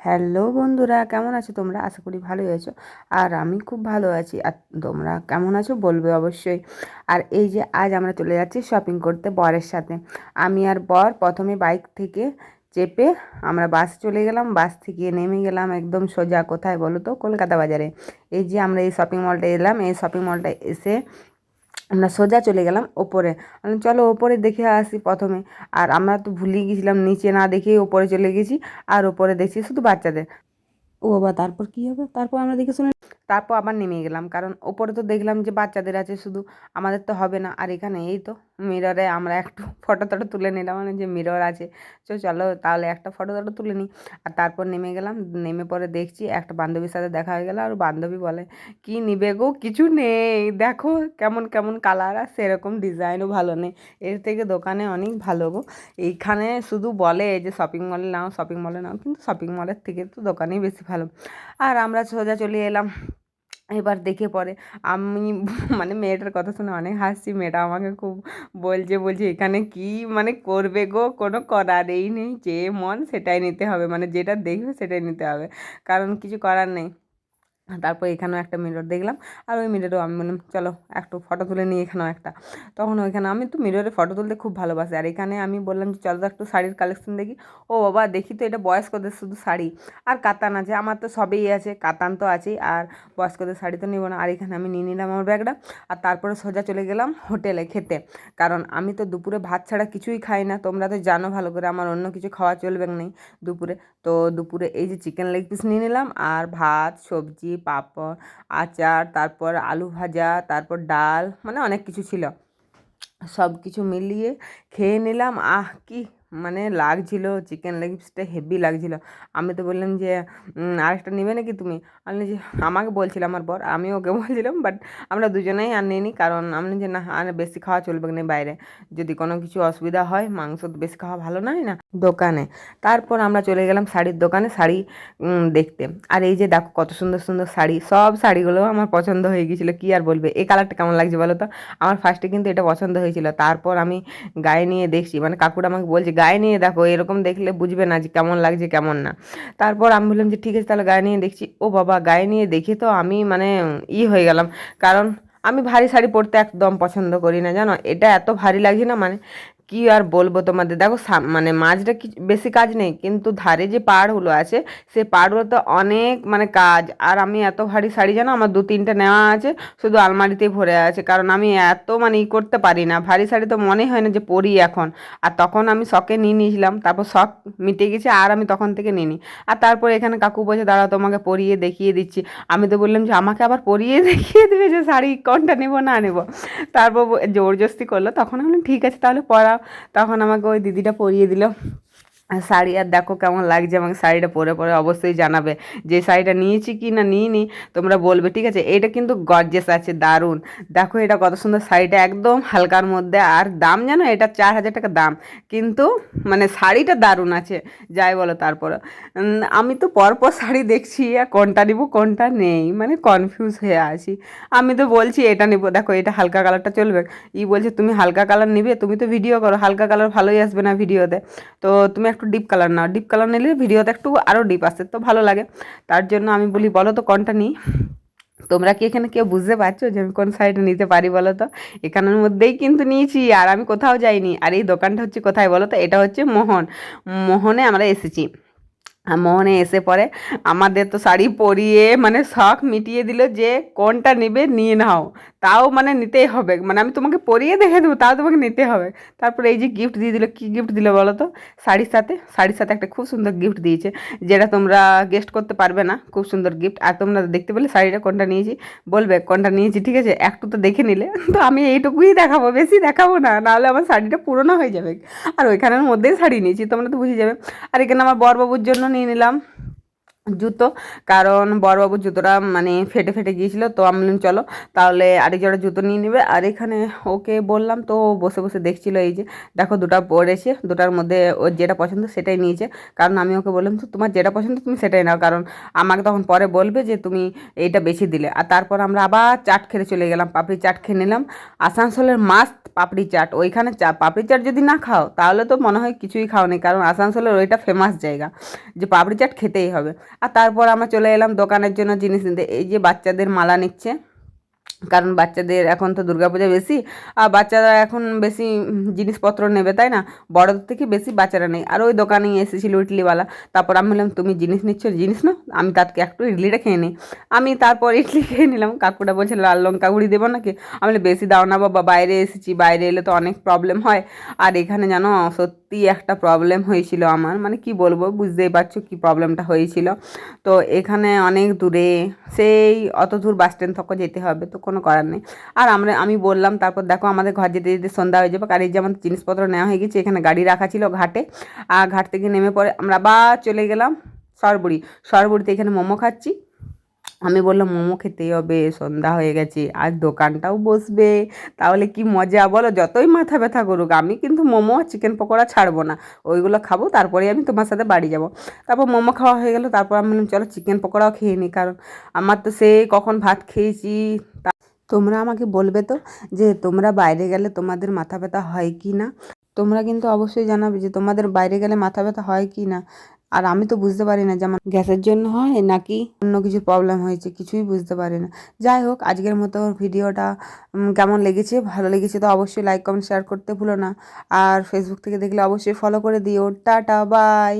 Hello বন্ধুরা, কেমন আছো তোমরা? আশা করি ভালোই আছো। আর আমি খুব ভালো আছি। আর তোমরা কেমন আছো বলবে অবশ্যই। আর এই যে আজ আমরা চলে যাচ্ছি শপিং করতে বরের সাথে। আমি আর বর প্রথমে বাইক থেকে চেপে আমরা বাস চলে গেলাম। বাস থেকে নেমে গেলাম একদম সোজা। কোথায় বলো তো? কলকাতা বাজারে। এই যে আমরা এই শপিং মলটা এলাম। এই শপিং মলটা এসে আমরা সোজা চলে গেলাম ওপরে। চলো ওপরে দেখে আসি প্রথমে। আর আমরা তো ভুলিয়ে গেছিলাম, নিচে না দেখেই ওপরে চলে গেছি, আর ওপরে দেখছি শুধু বাচ্চাদের। ও বাবা, তারপর কি হবে? তারপর আমরা দেখে শুনে তারপর আবার নেমে গেলাম, কারণ ওপরে তো দেখলাম যে বাচ্চাদের আছে, শুধু আমাদের তো হবে না, আর এখানে এই তো মিররে আমরা একটু ফটো টটো তুলে নিলাম মানে যে মিরর আছে। চো চলো তাহলে একটা ফটো টটো তুলে নিই। আর তারপর নেমে গেলাম, নেমে পরে দেখছি একটা বান্ধবীর সাথে দেখা হয়ে গেল, আর বান্ধবী বলে, কি নিবে গো? কিছু নেই, দেখো কেমন কেমন কালার আর সেরকম ডিজাইনও ভালো নেই। এর থেকে দোকানে অনেক ভালো গো। এইখানে শুধু বলে যে শপিং মলে নাও শপিং মলে নাও, কিন্তু শপিং মলের থেকে তো দোকানেই বেশি ভালো। আর আমরা সোজা চলে এলাম। এবার দেখে পরে আমি মানে মেয়েটার কথা শুনে অনেক হাসছি। মেয়েটা আমাকে খুব বলছে বলছে, এখানে কি মানে করবে গো? কোনো করারই নেই। যে মন সেটাই নিতে হবে। মানে যেটা দেখবে সেটাই নিতে হবে। কারণ কিছু করার নেই। তারপর এখানেও একটা মিরর দেখলাম। আর ওই মিররেও আমি বললাম, চলো একটু ফটো তুলে নিই এখানেও একটা। তখন ওইখানে আমি তো মিররে ফটো তুলতে খুব ভালোবাসি। আর এখানে আমি বললাম যে, চলো তো একটু শাড়ির কালেকশন দেখি। ও বাবা, দেখি তো, এটা বয়স্কদের শুধু শাড়ি। আর কাতান আছে, আমার তো সবেই আছে, কাতান তো আছেই, আর বয়স্কদের শাড়ি তো নেব না। আর এখানে আমি নিয়ে নিলাম আমার ব্যাগটা, আর তারপরে সোজা চলে গেলাম হোটেলে খেতে। কারণ আমি তো দুপুরে ভাত ছাড়া কিছুই খাই না। তোমরা তো জানো ভালো করে, আমার অন্য কিছু খাওয়া চলবে নেই দুপুরে, তো দুপুরে এই যে চিকেন লেগ পিস নিয়ে নিলাম, আর ভাত, সবজি পাঁপড়, আচার, তারপর আলু ভাজা, তারপর ডাল মানে অনেক কিছু ছিল। সব কিছু মিলিয়ে খেয়ে নিলাম। আহ, কি মানে লাগছিল চিকেন লেগ পিসটা হেভি লাগছিল। আমি তো বললাম যে আরেকটা নেবে নাকি তুমি? আমি যে, আমাকে বলছিলাম আমার বর, আমি ওকে বলছিলাম বাট আমরা দুজনেই আর নিইনি, কারণ আমি যে, না, আর বেশি খাওয়া চলবে না বাইরে। যদি কোনো কিছু অসুবিধা হয়, মাংস বেশি খাওয়া ভালো নয় না, দোকানে। তারপর আমরা চলে গেলাম শাড়ির দোকানে শাড়ি দেখতে। আর এই যে দেখো, কত সুন্দর সুন্দর শাড়ি, সব শাড়িগুলো আমার পছন্দ হয়ে গিয়েছিল, কী আর বলবে? এই কালারটা কেমন লাগছে বলো তো? আমার ফার্স্টে কিন্তু এটা পছন্দ হয়েছিল। তারপর আমি গায়ে নিয়ে দেখছি মানে কাকুরা আমাকে বলছে গায়ে নিয়ে দেখো, এরকম দেখলে বুঝবে না যে কেমন লাগছে, কেমন না। তারপর আমি বললাম যে, ঠিক আছে, তাহলে গায়ে নিয়ে দেখছি। ও বাবা, গায়ে নিয়ে দেখে তো আমি মানে ই হয়ে গেলাম। কারণ আমি ভারী শাড়ি পরতে একদম পছন্দ করি না, জানো? এটা এত ভারী লাগছে না মানে কি আর বলব তোমাদের? দেখো মানে মাঝটা কি, বেশি কাজ নেই, কিন্তু ধারে যে পাড়গুলো আছে, সে পাড়গুলোতে অনেক মানে কাজ। আর আমি এত ভারী শাড়ি জানো, আমার দু তিনটে নেওয়া আছে, শুধু আলমারিতে ভরে আছে। কারণ আমি এত মানে ই করতে পারি না। ভারী শাড়ি তো মনে হয় না যে পরি এখন। আর তখন আমি শখে নিয়ে নিয়েছিলাম, তারপর শখ মিটে গেছে, আর আমি তখন থেকে নিই আর তারপর এখানে কাকু বলছে, দাঁড়াও, তোমাকে পরিয়ে দেখিয়ে দিচ্ছি। আমি তো বললাম যে, আমাকে আবার পরিয়ে দেখিয়ে দেবে যে শাড়ি কোনটা নেব, না নেব? তারপর জোরজস্তি করল। তখন আমি ঠিক আছে, তাহলে পরাও তখন আমাকে ওই দিদিটা পরিয়ে দিল শাড়ি, আর দেখো কেমন লাগছে এবং শাড়িটা পরে পরে অবশ্যই জানাবে যে শাড়িটা নিয়েছি কি না নিইনি, তোমরা বলবে, ঠিক আছে? এটা কিন্তু গর্জেস আছে, দারুণ। দেখো এটা কত সুন্দর শাড়িটা, একদম হালকার মধ্যে, আর দাম জানো, এটা চার হাজার টাকা দাম। কিন্তু মানে শাড়িটা দারুণ আছে, যাই বলো তারপরে। আমি তো পরপর শাড়ি দেখছি, আর কোনটা নিব, কোনটা নেই মানে কনফিউজ হয়ে আছি। আমি তো বলছি, এটা নিবো, দেখো এটা হালকা কালারটা চলবে। ই বলছে, তুমি হালকা কালার নিবে, তুমি তো ভিডিও করো, হালকা কালার ভালোই আসবে না ভিডিওতে তো। তুমি একটু ডিপ কালার নাও। ডিপ কালার নিলে ভিডিওতে একটু আরও ডিপ আসে, তো ভালো লাগে। তার জন্য আমি বলি, বলো তো কোনটা নিই? তোমরা কি এখানে কেউ বুঝতে পারছ যে আমি কোন সাইডে নিতে পারি বলো তো? এখানের মধ্যেই কিন্তু নিয়েছি, আর আমি কোথাও যাইনি। আর এই দোকানটা হচ্ছে কোথায় বলো তো? এটা হচ্ছে মোহন। মোহনে আমরা এসেছি। মোহনে এসে পরে আমাদের তো শাড়ি পরিয়ে মানে শখ মিটিয়ে দিল যে কোনটা নেবে নিয়ে নাও। তাও মানে নিতেই হবে। মানে আমি তোমাকে পরিয়ে দেখে দেবো, তাও তোমাকে নিতে হবে। তারপরে এই যে গিফট দিয়ে দিল, কী গিফট দিল বলো তো? শাড়ির সাথে শাড়ির সাথে একটা খুব সুন্দর গিফট দিয়েছে, যেটা তোমরা গেস্ট করতে পারবে না, খুব সুন্দর গিফট আর তোমরা দেখতে পেলে শাড়িটা কোনটা নিয়েছি? বলবে, কোনটা নিয়েছি, ঠিক আছে? একটু তো দেখে নিলে। তো আমি এইটুকুই দেখাবো, বেশি দেখাবো না, নাহলে আমার শাড়িটা পুরোনো হয়ে যাবে। আর ওইখানের মধ্যেই শাড়ি নিয়েছি, তোমরা তো বুঝে যাবে। আর এখানে আমার বরবাবুর জন্য নিয়ে নিলাম। জুতো। কারণ বড়বাবুর জুতোটা মানে ফেটে ফেটে গিয়েছিল, তো আমি বললাম, চলো, তাহলে আরেক জোড়া জুতো নিয়ে নেবে। আর এখানে ওকে বললাম, তো বসে বসে দেখছিল, এই যে দেখো দুটা পরেছে, দুটার মধ্যে ওর যেটা পছন্দ সেটাই নিয়েছে। কারণ আমি ওকে বললাম, তো তোমার যেটা পছন্দ তুমি সেটাই নাও। কারণ আমাকে তখন পরে বলবে যে, তুমি এইটা বেশি দিলে। আর তারপর আমরা আবার চাট খেতে চলে গেলাম, পাপড়ি চাট খেয়ে নিলাম। আসানসোলের মাস্ট পাপড়ি চাট, ওইখানে চা, পাপড়ি চাট যদি না খাও, তাহলে তো মনে হয় কিছুই খাও নি কারণ আসানসোলের ওইটা ফেমাস জায়গা, যে পাপড়ি চাট খেতেই হবে। আর তারপর আমরা চলে এলাম দোকানের জন্য জিনিস নিতে। এই যে বাচ্চাদের মালা নিচ্ছে। কারণ বাচ্চাদের এখন তো দুর্গাপূজা বেশি, আর বাচ্চারা এখন বেশি জিনিসপত্র নেবে, তাই না? বড়দের থেকে বেশি বাচ্চারা নেই। আর ওই দোকানেই এসেছিল ইডলিওয়ালা তারপর আমি বললাম, তুমি জিনিস নিচ্ছ, জিনিস না আমি তাকে একটু ইডলিটা খেয়ে নিই। আমি তারপর ইডলি খেয়ে নিলাম। কাকুটা বলছে, লাল লঙ্কা গুঁড়ি দেবো নাকি? আমি বেশি দাও না বাবা, বাইরে এসেছি। বাইরে এলে তো অনেক প্রবলেম হয়। আর এখানে জানো, সত্যি একটা প্রবলেম হয়েছিল আমার। মানে কি বলব, বুঝতেই পারছ কি প্রবলেমটা হয়েছিল। তো এখানে অনেক দূরে, সেই অত দূর বাস স্ট্যান্ড থেকে যেতে হবে, তো কোনো করার নেই। আর আমরা, আমি বললাম, তারপর দেখো আমাদের ঘর যেতে যেতে সন্ধ্যা হয়ে যাবে আর এই যে জিনিসপত্র নেওয়া হয়ে গেছে, এখানে গাড়ি রাখা ছিল ঘাটে। আর ঘাট থেকে নেমে পরে আমরা আবার চলে গেলাম সরবুড়ি। সরবুড়িতে এখানে মোমো খাচ্ছি। আমি বললাম, মোমো খেতেই হবে, সন্ধ্যা হয়ে গেছে, আর দোকানটাও বসবে, তাহলে কি মজা? বলো, যতই মাথা ব্যথা করুক, আমি কিন্তু মোমো আর চিকেন পকোড়া ছাড়বো না। ওইগুলো খাব, তারপরে আমি তোমার সাথে বাড়ি যাব। তারপর মোমো খাওয়া হয়ে গেল, তারপর আমি বললাম, চলো চিকেন পকোড়াও খেয়ে নিই কারণ আমার তো সে কখন ভাত খেয়েছি তোমরা আমাকে বলবে তো যে তোমরা বাইরে গেলে তোমাদের মাথা ব্যথা হয় কি না? তোমরা কিন্তু অবশ্যই জানাবে যে তোমাদের বাইরে গেলে মাথা ব্যথা হয় কি না। আর আমি তো বুঝতে পারি না যেমন গ্যাসের জন্য হয় নাকি অন্য কিছু প্রবলেম হয়েছে, কিছুই বুঝতে পারি না। যাই হোক, আজকের মতো ভিডিওটা কেমন লেগেছে? ভালো লেগেছে তো অবশ্যই লাইক কমেন্ট শেয়ার করতে ভুলো না। আর ফেসবুক থেকে দেখলে অবশ্যই ফলো করে দিও। Tata bye